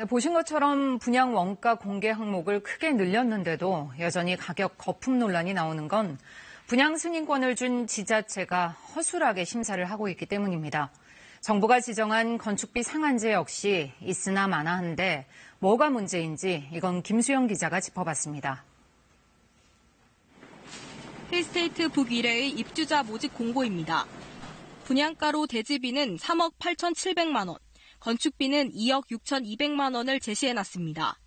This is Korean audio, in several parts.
네, 보신 것처럼 분양 원가 공개 항목을 크게 늘렸는데도 여전히 가격 거품 논란이 나오는 건 분양 승인권을 준 지자체가 허술하게 심사를 하고 있기 때문입니다. 정부가 지정한 건축비 상한제 역시 있으나 마나한데 뭐가 문제인지 이건 김수영 기자가 짚어봤습니다. 힐스테이트 북1회의 입주자 모집 공고입니다. 분양가로 대지비는 3억 8,700만 원, 건축비는 2억 6,200만 원을 제시해놨습니다.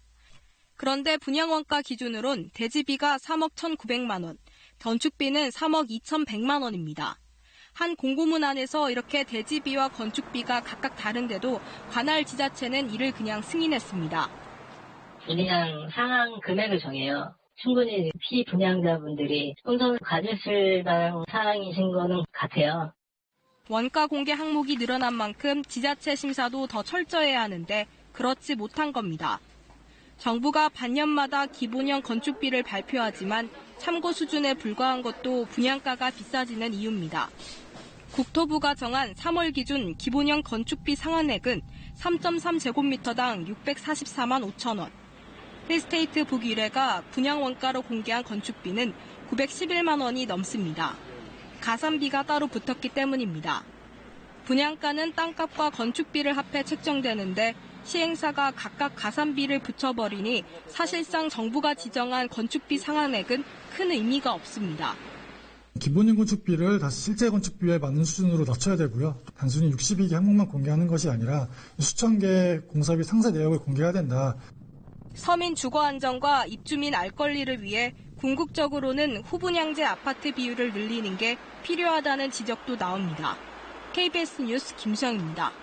그런데 분양원가 기준으론 대지비가 3억 1,900만 원, 건축비는 3억 2,100만 원입니다. 한 공고문 안에서 이렇게 대지비와 건축비가 각각 다른데도 관할 지자체는 이를 그냥 승인했습니다. 분양 상한 금액을 정해요. 충분히 피분양자분들이 혼선을 가지실 만한 사항이신 거는 같아요. 원가 공개 항목이 늘어난 만큼 지자체 심사도 더 철저해야 하는데 그렇지 못한 겁니다. 정부가 반년마다 기본형 건축비를 발표하지만 참고 수준에 불과한 것도 분양가가 비싸지는 이유입니다. 국토부가 정한 3월 기준 기본형 건축비 상한액은 3.3제곱미터당 644만 5천 원. 힐스테이트 북1회가 분양 원가로 공개한 건축비는 911만 원이 넘습니다. 가산비가 따로 붙었기 때문입니다. 분양가는 땅값과 건축비를 합해 책정되는데 시행사가 각각 가산비를 붙여버리니 사실상 정부가 지정한 건축비 상한액은 큰 의미가 없습니다. 기본인 건축비를 다시 실제 건축비에 맞는 수준으로 낮춰야 되고요. 단순히 62개 항목만 공개하는 것이 아니라 수천 개 공사비 상세 내역을 공개해야 된다. 서민 주거 안정과 입주민 알 권리를 위해 궁극적으로는 후분양제 아파트 비율을 늘리는 게 필요하다는 지적도 나옵니다. KBS 뉴스 김수영입니다.